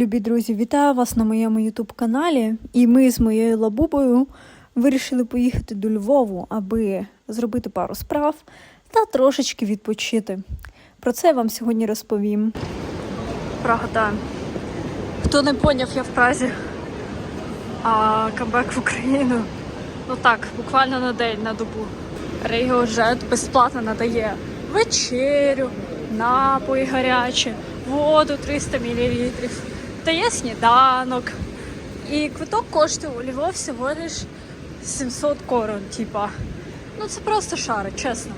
Любі друзі, вітаю вас на моєму ютуб каналі. І ми з моєю лабубою вирішили поїхати до Львову, аби зробити пару справ та трошечки відпочити. Про це я вам сьогодні розповім. Прага. Хто не поняв, я в Празі. А камбек в Україну. Ну так, буквально на день, на добу. Регіожет безплатно надає вечерю, напої гарячі, воду 300 мл, дає сніданок. І квиток коштує у Львов всього лиш 700 корон, типа. Ну це просто шари, чесно.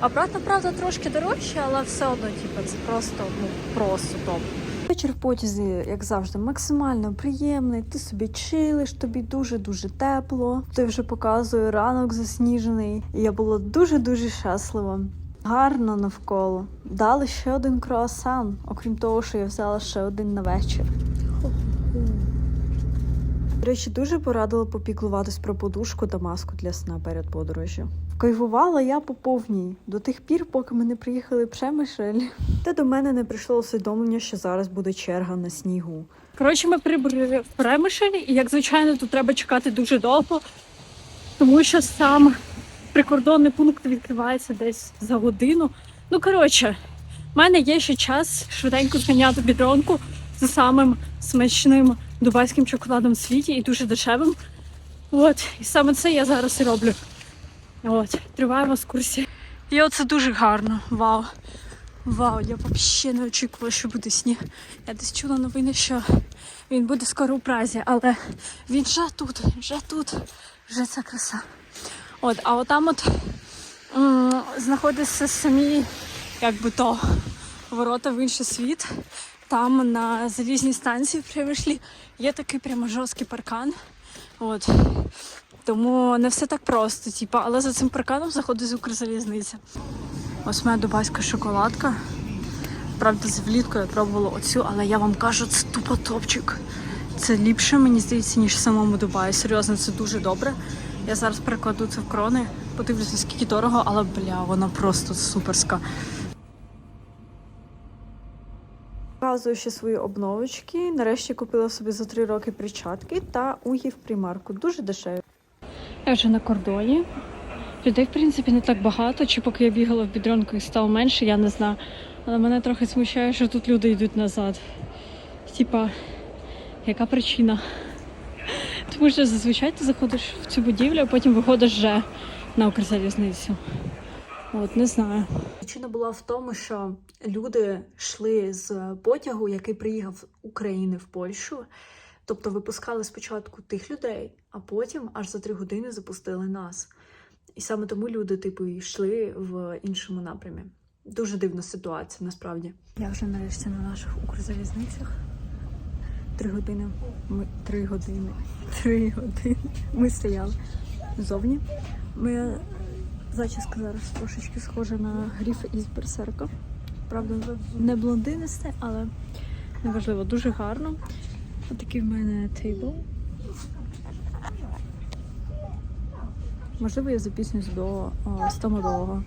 Обратно, правда, трошки дорожче, але все одно, типа, це просто, ну, просто топ. Вечір в потязі, як завжди, максимально приємний. Ти собі чилиш, тобі дуже-дуже тепло. Ти вже показує ранок засніжений. І я була дуже-дуже щаслива. Гарно навколо. Дали ще один круасан, окрім того, що я взяла ще один на вечір. До речі, дуже порадила попіклуватись про подушку та маску для сна перед подорожю. Кайфувала я по повній до тих пір, поки ми не приїхали Пшемишель. Та до мене не прийшло усвідомлення, що зараз буде черга на снігу. Коротше, ми прибули в Премишелі, і як звичайно, тут треба чекати дуже довго, тому що сам прикордонний пункт відкривається десь за годину. Ну коротше, в мене є ще час швиденько зганяти бідронку за самим смачним дубайським шоколадом в світі і дуже дешевим. От, і саме це я зараз і роблю. От, триваємо екскурсія. І оце дуже гарно. Вау. Вау, я взагалі не очікувала, що буде сніг. Я десь чула новини, що він буде скоро у Празі, але він вже тут, вже тут, вже ця краса. От, а отам от м, знаходиться самі, як то, ворота в інший світ. Там на залізній станції Привишлі є такий прямо жорсткий паркан. От. Тому не все так просто, типу, але за цим парканом заходить з Укрзалізниця. Ось моя дубайська шоколадка. Правда, з влітку я пробувала оцю, але я вам кажу, це тупо топчик. Це ліпше, мені здається, ніж в самому Дубаї. Серйозно, це дуже добре. Я зараз перекладу це в крони, подивлюся, скільки дорого, але бля, вона просто суперська. Показую ще свої обновочки. Нарешті купила собі за три роки перчатки та угі в примарку. Дуже дешеві. Я вже на кордоні. Людей, в принципі, не так багато. Чи поки я бігала в бідронку і стало менше, я не знаю. Але мене трохи смущає, що тут люди йдуть назад. Типа, яка причина? Тому що зазвичай ти заходиш в цю будівлю, а потім виходиш вже на Укрзалізницю. От, не знаю. Причина була в тому, що люди йшли з потягу, який приїхав з України в Польщу. Тобто випускали спочатку тих людей, а потім аж за три години запустили нас. І саме тому люди, типу, йшли в іншому напрямі. Дуже дивна ситуація, насправді. Я вже нарешті на наших Укрзалізницях. Три години. Ми три години. Три години. Ми стояли зовні. Моя зачіска зараз трошечки схожа на гріф із берсерка. Правда, не блондинисте, але неважливо, дуже гарно. Отакий в мене тейбл. Можливо, я запізнюсь до о.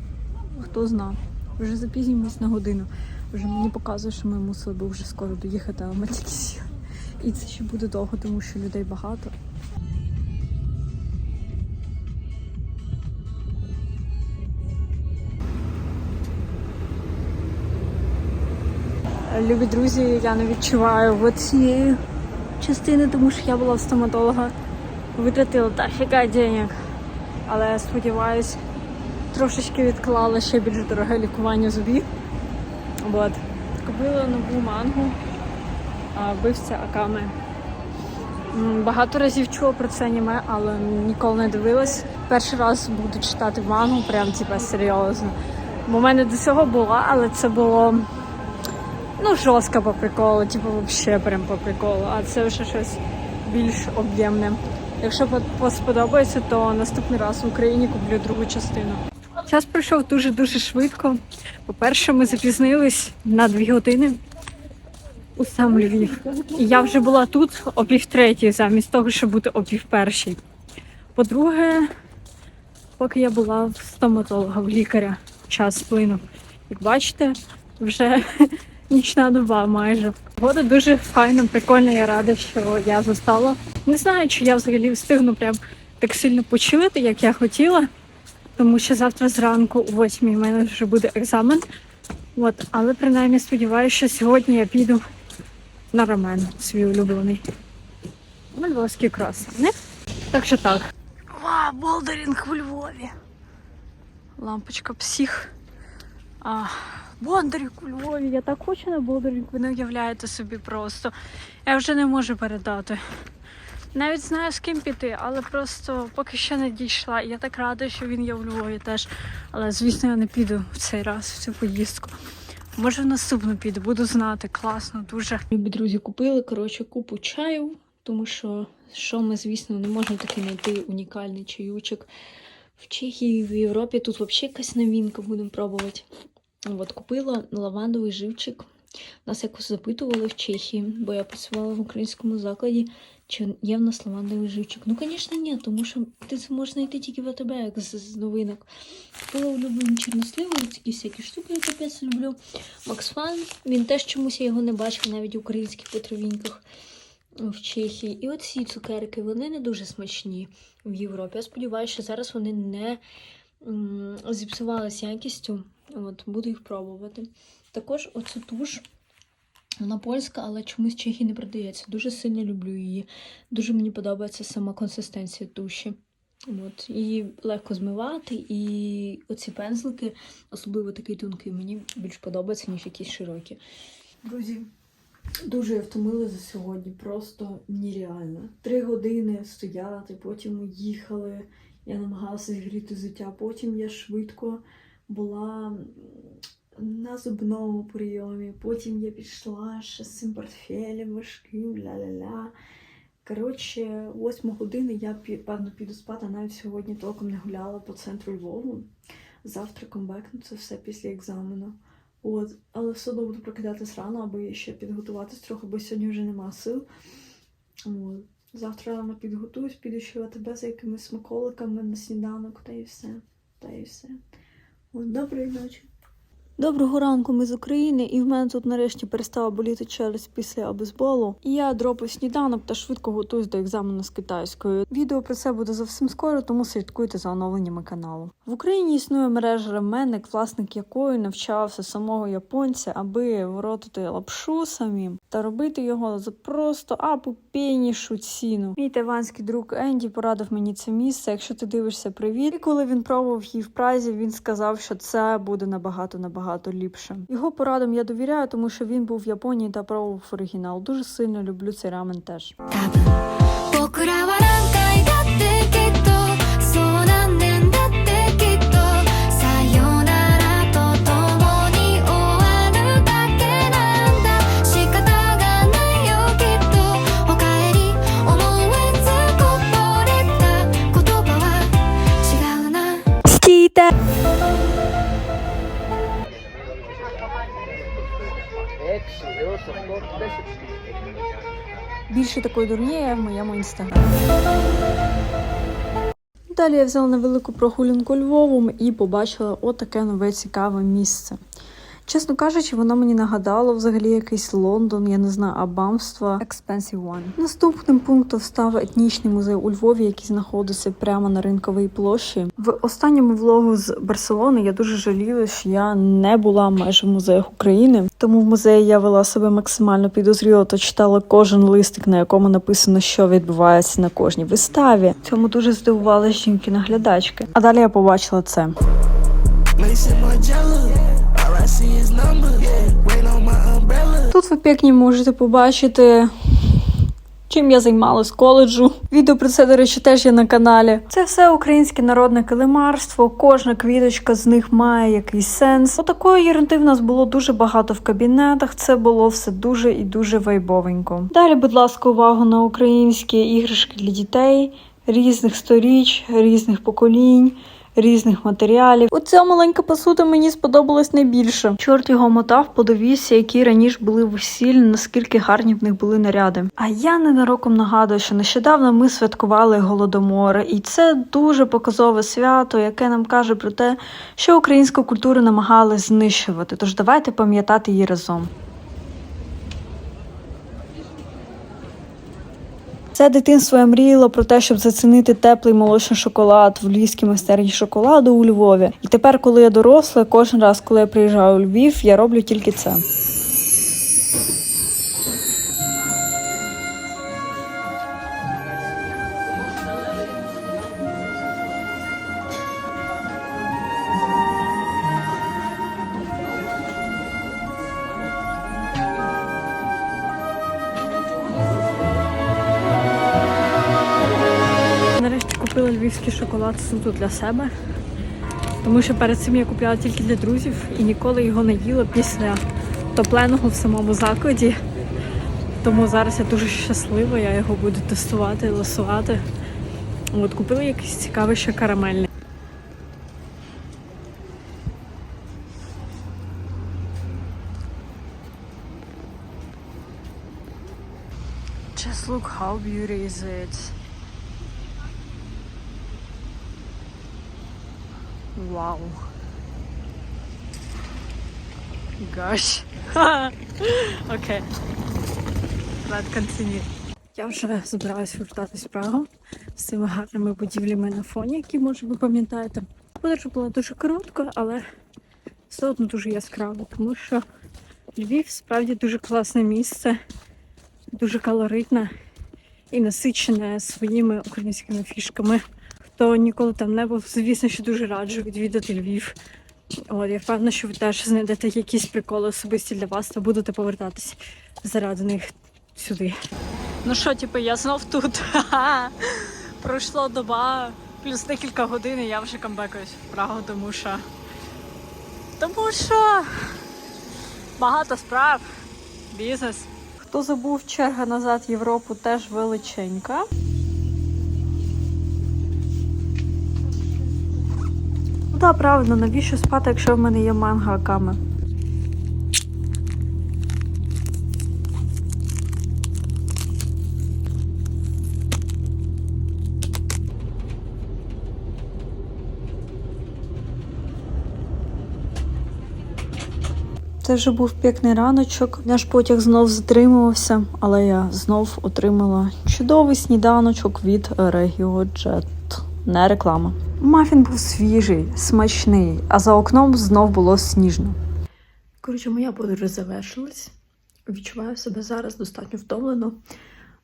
Хто зна. Вже запізнюємось на годину. Вже мені показує, що ми мусили би вже скоро доїхати, але ми тільки сіли. І це ще буде довго, тому що людей багато. Любі друзі, я не відчуваю цієї частини, тому що я була в стоматолога, витратила дофіга денег. Але сподіваюсь, трошечки відклала ще більш дороге лікування зубів. От. Купила нову мангу, вбивця Акаме. Багато разів чула про це аніме, але ніколи не дивилась. Перший раз буду читати мангу, прям типа серйозно. Бо в мене до цього була, але це було ну, жорстко по приколу, типу, взагалі прям по приколу. А це вже щось більш об'ємне. Якщо сподобається, то наступний раз в Україні куплю другу частину. Час пройшов дуже-дуже швидко. По-перше, ми запізнились на дві години у сам Львів. І я вже була тут о півтретій, замість того, щоб бути о півпершій. По-друге, поки я була в стоматолога, в лікаря, час сплинув. Як бачите, вже нічна доба майже. Погода дуже файна, прикольна. Я рада, що я застала. Не знаю, чи я взагалі встигну прям так сильно почилити, як я хотіла. Тому що завтра зранку о 8 в мене вже буде екзамен. От, але принаймні сподіваюся, що сьогодні я піду на рамен свій улюблений. Львовський красивий. Так що так. Вау, болдерінг у Львові. Лампочка псих. А, Бондарів у Львові. Я так хочу на Бондарів, ви не уявляєте собі просто. Я вже не можу передати. Навіть знаю з ким піти, але просто поки що не дійшла. Я так рада, що він є у Львові теж. Але звісно, я не піду в цей раз, в цю поїздку. Може, в наступну піду, буду знати. Класно, дуже. Любі друзі, купили коротше купу чаю, тому що що ми, звісно, не можемо таки знайти унікальний чаючок в Чехії, в Європі. Тут взагалі якась новинка, будемо пробувати. От купила лавандовий живчик. Нас якось запитували в Чехії, бо я працювала в українському закладі, чи є в нас лавандовий живчик. Ну, звісно, ні, тому що ти це можеш знайти тільки в АТБ, як з, з новинок. Купила улюблені чорносливи, такі всякі штуки, я капець люблю. Макс Фан, він теж чомусь я його не бачив, навіть в українських потровіньках в Чехії. І от ці цукерки, вони не дуже смачні в Європі. Я сподіваюся, що зараз вони не зіпсувалися якістю. От, буду їх пробувати. Також оцю туш. Вона польська, але чомусь Чехії не продається. Дуже сильно люблю її. Дуже мені подобається сама консистенція туші. От. Її легко змивати, і оці пензлики, особливо такий тонкий, мені більш подобаються, ніж якісь широкі. Друзі, дуже я втомила за сьогодні, просто нереально. Три години стояти, потім ми їхали. Я намагалася зігріти взуття, потім я швидко була на зубному прийомі, потім я пішла ще з цим портфелем важким, ля-ля-ля. Коротше, восьму години я певно піду спати, навіть сьогодні толком не гуляла по центру Львову. Завтра комбекну це все після екзамену. От, але все одно буду прокидатись рано, аби ще підготуватись трохи, бо сьогодні вже нема сил. От. Завтра рано підготуюсь, піду ще в АТБ за якимись смаколиками на сніданок, та і все. Та і все. От, доброї ночі. Доброго ранку, ми з України, і в мене тут нарешті перестала боліти челюсть після обезболу. І я дропаю сніданок та швидко готуюсь до екзамену з китайською. Відео про це буде зовсім скоро, тому слідкуйте за оновленнями каналу. В Україні існує мережа ременник, власник якої навчався самого японця, аби воротити лапшу самим та робити його за просто апопійнішу ціну. Мій тайванський друг Енді порадив мені це місце. Якщо ти дивишся, привіт. І коли він пробував її в Празі, він сказав, що це буде набагато набагато ліпше. Його порадам я довіряю, тому що він був в Японії та пробував оригінал. Дуже сильно люблю цей рамен теж. 多 Більше такої дурні в моєму інстаграмі. Далі я взяла невелику прогулянку Львовом і побачила отаке нове цікаве місце. Чесно кажучи, воно мені нагадало взагалі якийсь Лондон, я не знаю, абамство Expensive One. Наступним пунктом став етнічний музей у Львові, який знаходиться прямо на ринковій площі. В останньому влогу з Барселони я дуже жаліла, що я не була майже в музеях України. Тому в музеї я вела себе максимально підозріло та читала кожен листик, на якому написано, що відбувається на кожній виставі. Цьому дуже здивували жінки-наглядачки. А далі я побачила це. Тут ви пікні можете побачити. Чим я займалась коледжу. Відео про це, до речі, теж є на каналі. Це все українське народне килимарство. Кожна квіточка з них має якийсь сенс. Отакої єрунди в нас було дуже багато в кабінетах. Це було все дуже і дуже вайбовенько. Далі, будь ласка, увагу на українські іграшки для дітей різних сторіч, різних поколінь. Різних матеріалів. Оця маленька посуда мені сподобалась найбільше. Чорт його мотав, подивився, які раніше були весілля, наскільки гарні в них були наряди. А я ненароком нагадую, що нещодавно ми святкували голодомор, і це дуже показове свято, яке нам каже про те, що українську культуру намагались знищувати. Тож давайте пам'ятати її разом. Все дитинство я мріяла про те, щоб зацінити теплий молочний шоколад в львівській майстерні шоколаду у Львові. І тепер, коли я доросла, кожен раз, коли я приїжджаю у Львів, я роблю тільки це. Львівський шоколад суто для себе. Тому що перед цим я купляла тільки для друзів і ніколи його не їла після топленого в самому закладі. Тому зараз я дуже щаслива, я його буду тестувати, ласувати. От купила якийсь цікавий ще карамельний. Just look how beauty is it. Wow. Gosh. Окей. Let's continue. Я вже збираюсь вертатись в з цими гарними будівлями на фоні, які, може, ви пам'ятаєте. Подорож була дуже коротка, але все одно дуже яскраво, тому що Львів справді дуже класне місце, дуже калоритне і насичене своїми українськими фішками. Хто ніколи там не був, звісно, що дуже раджу відвідати Львів. От, я впевнена, що ви теж знайдете якісь приколи особисті для вас та будете повертатись заради них сюди. Ну що, типу, я знов тут. Ха-ха. Доба, плюс декілька годин, і я вже камбекаюсь в Прагу, тому що. Тому що багато справ, бізнес. Хто забув черга назад в Європу теж величенька. Так, правильно, навіщо спати, якщо в мене є манга аками? Це вже був пікний раночок. Наш потяг знов затримувався, але я знов отримала чудовий сніданочок від RegioJet. Не реклама. Мафін був свіжий, смачний, а за окном знов було сніжно. Коротше, моя подорож завершилась. Відчуваю себе зараз достатньо втомлено.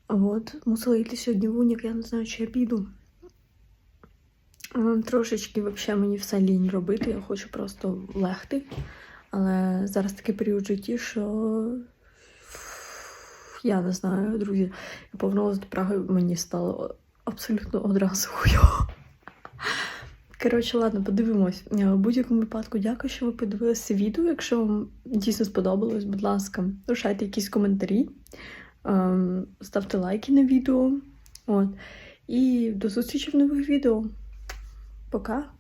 От, мусила йти сьогодні в унік, я не знаю, чи я піду. Трошечки взагалі мені все лінь робити, я хочу просто легти. Але зараз такий період в житті, що я не знаю, друзі. Я повернулася до Праги, мені стало абсолютно одразу хуйово. Коротше, ладно, подивимось. У В будь-якому випадку, дякую, що ви подивилися відео. Якщо вам дійсно сподобалось, будь ласка, лишайте якісь коментарі, ем, ставте лайки на відео. От. І до зустрічі в нових відео. Пока!